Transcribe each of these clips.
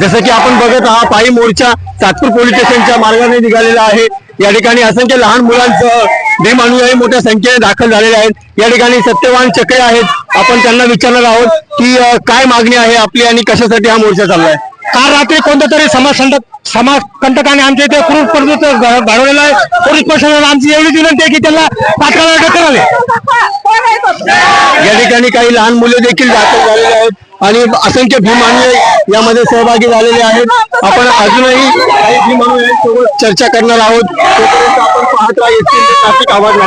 जसं की आपण बघत आहात पायी मोर्चा सातपूर पोलीस स्टेशनच्या मार्गाने निघालेला आहे. या ठिकाणी असंख्य लहान मुलांसह बेमानुयाही मोठ्या संख्येने दाखल झालेले आहेत. या ठिकाणी सत्यवान चक्रे आहेत. आपण त्यांना विचारणार आहोत की काय मागणी आहे आपली आणि कशासाठी हा मोर्चा चाललाय? काल रात्री कोणत्या तरी समाज समाज कंटकाने आमच्या इथे प्रवृत्त घडवलेला आहे. पोलीस प्रशासनाला आमची एवढीच विनंती आहे की त्यांना तात्काळ अटक करावी. या ठिकाणी काही लहान मुले देखील दाखल झालेले आहेत. आणि असंख्य भीमानुयायी यामध्ये सहभागी झालेले आहेत. आपण अजूनही काही भीमानुयायांसोबत चर्चा करणार आहोत. आपण पाहत राहा आवाज.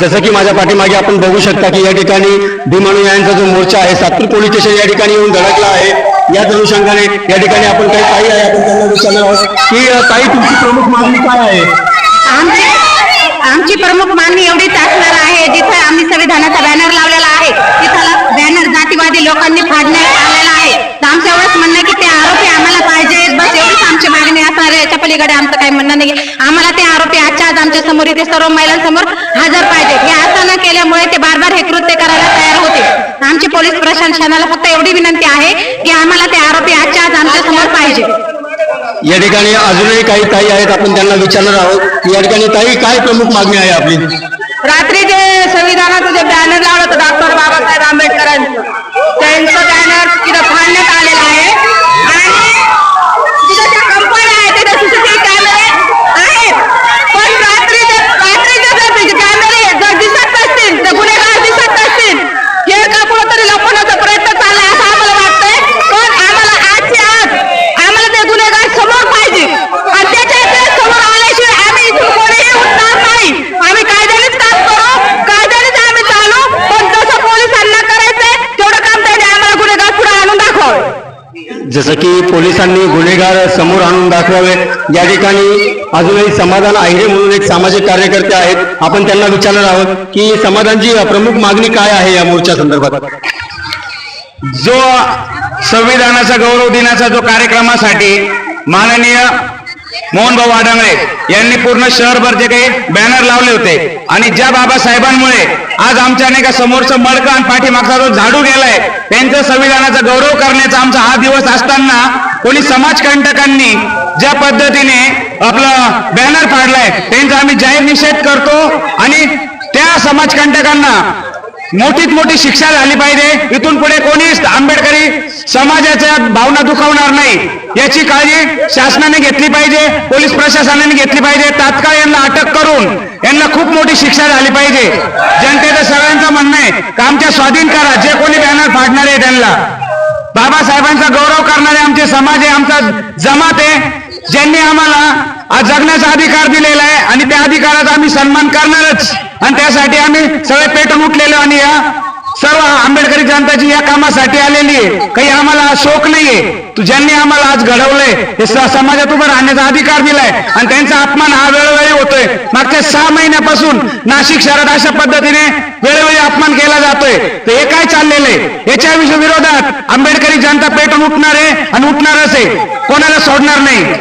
जसं की माझ्या पाठीमागे आपण बघू शकता की या ठिकाणी भीमानुयायांचा जो मोर्चा आहे सातपूर पोलीस स्टेशन या ठिकाणी येऊन धडकला आहे. याच अनुषंगाने या ठिकाणी आपण काही ताई आहे आपण त्यांना विचारणार आहोत की ताई तुमची प्रमुख मागणी काय आहे? आमची आमची प्रमुख मागणी एवढीच असणार आहे जिथे आम्ही संविधानाचा बॅनर लावलेला आहे तिथं जातीवादी लोकांनी फाडण्यात आलेला आहे. तर आमचं एवढंच म्हणणं की ते आरोपी आम्हाला पाहिजे. बस एवढीच आमची मागणी असणार आहे याच्या पलीकडे आमचं काही म्हणणं नाही आम्हाला ते आरोपी आजच्या आज आमच्यासमोर इथे सर्व महिलांसमोर हजर पाहिजेत हे असं न केल्यामुळे ते बार बार हे कृत्य करायला तयार होते. आमची पोलीस प्रशासनाला फक्त एवढी विनंती आहे की आम्हाला ते आरोपी आजच्या आज आमच्यासमोर पाहिजे. या ठिकाणी अजूनही काही ताई आहेत. आपण त्यांना विचारणार आहोत या ठिकाणी ताई काय प्रमुख मागणी आहे आपली? रात्री जे संविधानाचं जे बॅनर लावलं होतं डॉक्टर बाबासाहेब आंबेडकरांचं त्यांचं बॅनर तिथं फाडण्यात आलेलं आहे आणि तिथं ज्या कंपन्या आहेत तिथं सीसीटीव्ही कॅमेरे आहेत पण रात्री रात्रीचे जर कॅमेरे जर दिसत नसतील तर गुन्हेगार दिसत नसतील हे का कुठंतरी लपवण्याचा प्रयत्न चाललाय असं आम्हाला वाटतंय पण आम्हाला आजची आज आम्हाला ते गुन्हेगार समोर पाहिजे आणि त्याच्या ते समोर आल्याशिवाय आम्ही इथून कोणीही उठणार नाही आम्ही कायद्यानेच काम करू कायद्यानेच आम्ही चालू पण जसं पोलिसांना करायचंय तेवढं काम त्यांनी आम्हाला गुन्हेगार पुढे आणून दाखवावे जसं की पोलिसांनी गुन्हेगार समोर आणून दाखवावे. या ठिकाणी अजूनही समाधान आहिरे म्हणून एक सामाजिक कार्यकर्ते आहेत. आपण त्यांना विचारणार आहोत की समाधानची प्रमुख मागणी काय आहे या मोर्चा संदर्भात? जो संविधानाचा गौरव दिनाचा जो कार्यक्रमासाठी माननीय मोहनभाऊ आडांगळे यांनी पूर्ण शहरभर जे काही बॅनर लावले होते. आणि ज्या बाबासाहेबांमुळे आज आमच्या नाही का समोरचं मडकं आणि पाठीमागचा जो झाडू गेलाय त्यांचं संविधानाचा गौरव करण्याचा आमचा हा दिवस असताना कोणी समाजकंटकांनी ज्या पद्धतीने आपलं बॅनर फाडलाय त्यांचा आम्ही जाहीर निषेध करतो. आणि त्या समाजकंटकांना मोठीत मोठी शिक्षा झाली पाहिजे. इथून पुढे कोणीच आंबेडकरी समाजाच्या भावना दुखावणार नाही. याची काळजी शासनाने घेतली पाहिजे पोलीस प्रशासनाने घेतली पाहिजे. तात्काळ यांना अटक करून यांना खूप मोठी शिक्षा झाली पाहिजे. जनतेचं सगळ्यांचं म्हणणं आहे का आमच्या स्वाधीन करा. जे कोणी बॅनर फाडणार आहे त्यांना. बाबासाहेबांचा गौरव करणारे आमचे समाज आहे आमचा जमात आहे. ज्यांनी आम्हाला आज जगण्याचा अधिकार दिलेला आहे आणि त्या अधिकाराचा आम्ही सन्मान करणारच. आणि त्यासाठी आम्ही सगळे पेटून उठलेलो आणि या सर्व आंबेडकरी जनताची या कामासाठी आलेली आहे. काही आम्हाला शोक नाहीये. तू ज्यांनी आम्हाला आज घडवलंय हे स- समाजात उभं राहण्याचा अधिकार दिलाय. आणि त्यांचा अपमान हा वेळोवेळी होतोय. मागच्या सहा महिन्यापासून नाशिक शहरात अशा पद्धतीने वेळोवेळी अपमान केला जातोय. तर हे काय चाललेलं आहे? याच्या विरोधात आंबेडकरी जनता पेटून उठणार आहे आणि उठणारच आहे. कोणाला सोडणार नाही?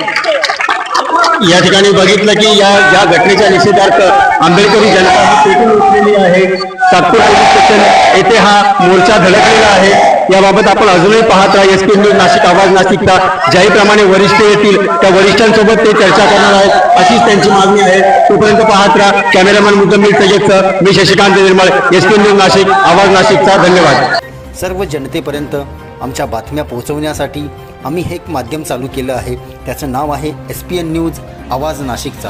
या ठिकाणी बघितलं की या या घटनेच्या निषेधार्थ आंबेडकरी जनता ही पेटून उठलेली आहे. सातपूर पोलीस स्टेशन येथे हा मोर्चा धडकलेला आहे. याबाबत आपण अजूनही पाहत राहा एस पी न्यूज नाशिक आवाज नाशिकचा. ज्याहीप्रमाणे वरिष्ठ येतील त्या वरिष्ठांसोबत ते चर्चा करणार आहेत. अशीच त्यांची मागणी आहे. तोपर्यंत पाहत राहा. कॅमेरामॅन मुद्दमीर सय्यदसह मी शशिकांत निर्मळ एस पी न्यूज नाशिक आवाज नाशिकचा धन्यवाद. सर्व जनतेपर्यंत आमच्या बातम्या पोहोचवण्यासाठी आम्ही हे एक माध्यम चालू केलं आहे. त्याचं नाव आहे एस पी एन न्यूज आवाज नाशिकचा.